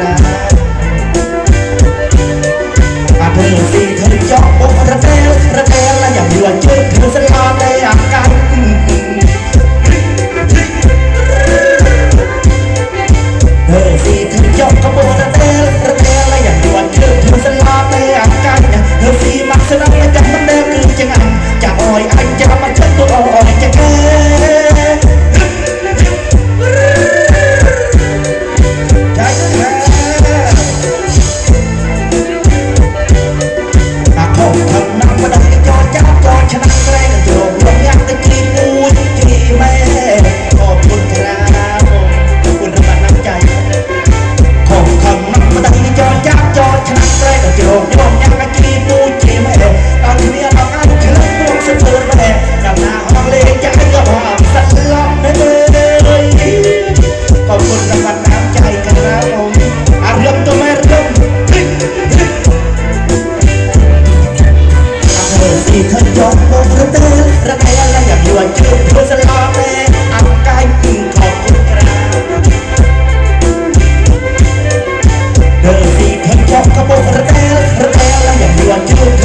ราอาเธอสิเธอจอกอกระเตลระเตลและอย่าดือดช่วเธอสลาในอาการเธอสิเธอจอก ตือรักแท้และหยับยวนคือเพื่อสลา